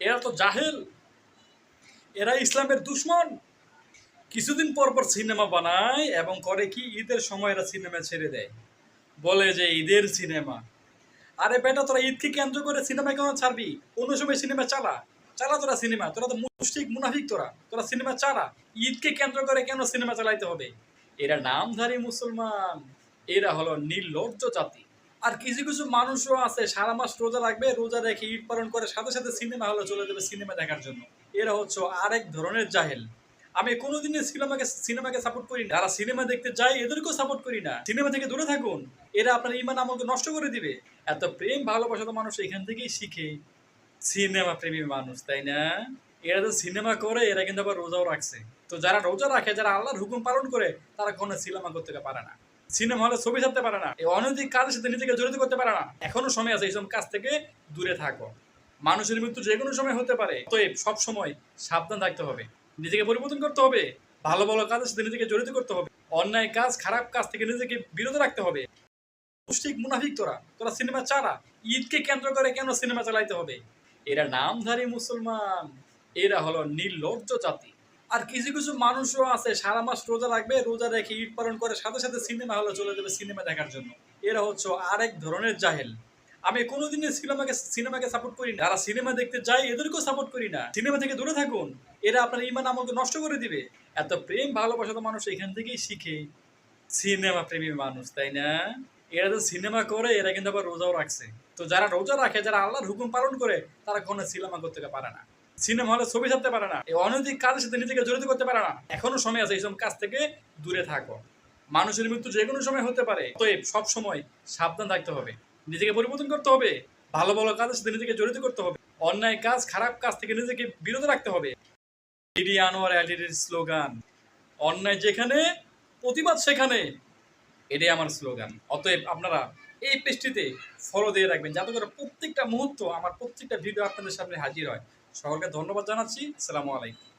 এরা তো জাহেল। এরা ইসলামের দুশ্মন। কিছুদিন পর পর সিনেমা বানায় এবং করে কি, ঈদের সময় এরা সিনেমা ছেড়ে দেয়। বলে যে ঈদের সিনেমা। আরে বেটা, তোরা ঈদকে কেন্দ্র করে সিনেমা কেন ছাড়বি? অন্য সময় সিনেমা চালা। চালা তোরা সিনেমা। তোরা তো মুশরিক, মুনাফিক তোরা। তোরা সিনেমা চালা। ঈদকে কেন্দ্র করে কেন সিনেমা চালাইতে হবে? এরা নামধারী মুসলমান। এরা হলো নির্লজ্জ জাতি। আর কিছু কিছু মানুষও আছে, সারা মাস রোজা রাখবে, রোজা রেখে ঈদ পালন করে সাথে সাথে সিনেমা হলে চলে যাবে সিনেমা দেখার জন্য। এরা হচ্ছে আরেক ধরনের জাহেল। আমি কোনোদিনই সিনেমাকে সিনেমাকে সাপোর্ট করি না। যারা সিনেমা দেখতে যায়, এদেরকেও সাপোর্ট করি না। সিনেমা থেকে দূরে থাকুন। এরা আপনার ইমান আমলকে নষ্ট করে দিবে। এত প্রেম, ভালোবাসা তো মানুষ এখান থেকেই শিখে। সিনেমা প্রেমী মানুষ, তাই না? এরা তো সিনেমা করে, এরা কিন্তু আবার রোজাও রাখছে। তো যারা রোজা রাখে, যারা আল্লাহর হুকুম পালন করে, তারা কোনো সিনেমা করতে পারে না। সিনেমা হলে ছবি ছাড়তে পারে না। এই অনৈতিক কাজের সাথে নিজেকে জড়িত করতে পারে না। এখনও সময় আছে এইসব কাজ থেকে দূরে থাকো। মানুষের মৃত্যু যে কোনো সময় হতে পারে। অতএব সব সময় সাবধান থাকতে হবে। নিজেকে পরিবর্তন করতে হবে। ভালো ভালো কাজের সাথে নিজেকে জড়িত করতে হবে। অন্যায় কাজ, খারাপ কাজ থেকে নিজেকে বিরত রাখতে হবে। মুশরিক, মুনাফিক তোরা তোরা সিনেমা চালা। ঈদকে কেন্দ্র করে কেন সিনেমা চালাইতে হবে? এরা নামধারী মুসলমান। এরা হলো নির্লজ্জ জাতি। আর কিছু কিছু মানুষও আছে, সারা মাস রোজা রাখবে, রোজা রেখে ঈদ পালন করে সাথে সাথে সিনেমা হলে চলে যাবে সিনেমা দেখার জন্য। এরা হচ্ছে আরেক ধরনের জাহেল। আমি কোনোদিনই সিনেমাকে সিনেমাকে সাপোর্ট করি না। যারা সিনেমা দেখতে যায়, এদেরকেও সাপোর্ট করি না। সিনেমা থেকে দূরে থাকুন। এরা আপনার ইমান আমলকে নষ্ট করে দিবে। এত প্রেম, ভালোবাসা তো মানুষ এখান থেকেই শিখে। সিনেমা প্রেমী মানুষ, তাই না? এরা তো সিনেমা করে, এরা কিন্তু আবার রোজাও রাখছে। তো যারা রোজা রাখে, যারা আল্লাহর হুকুম পালন করে, তারা কোনো সিনেমা করতে পারে না। সিনেমা হলে ছবি ছাড়তে পারে না। এই অনৈতিক কাজের সাথে নিজেকে জড়িত করতে পারে না। এখনও সময় আছে এইসব কাজ থেকে দূরে থাকো। মানুষের মৃত্যু যে কোনো সময় হতে পারে। অতএব সব সময় সাবধান থাকতে হবে। নিজেকে পরিবর্তন করতে হবে। ভালো ভালো কাজের সাথে নিজেকে জড়িত করতে হবে। অন্যায় কাজ, খারাপ কাজ থেকে নিজেকে বিরত রাখতে হবে। ডিডি আনোয়ার স্লোগান। অন্যায় যেখানে, প্রতিবাদ সেখানে। এটাই আমার স্লোগান। অতএব আপনারা এই পেজটিতে ফলো দিয়ে রাখবেন। যাতে করে প্রত্যেকটা মুহূর্ত, আমার প্রত্যেকটা ভিডিও আপনাদের সামনে হাজির হয়। সকলকে ধন্যবাদ জানাচ্ছি আসসালামু আলাইকুম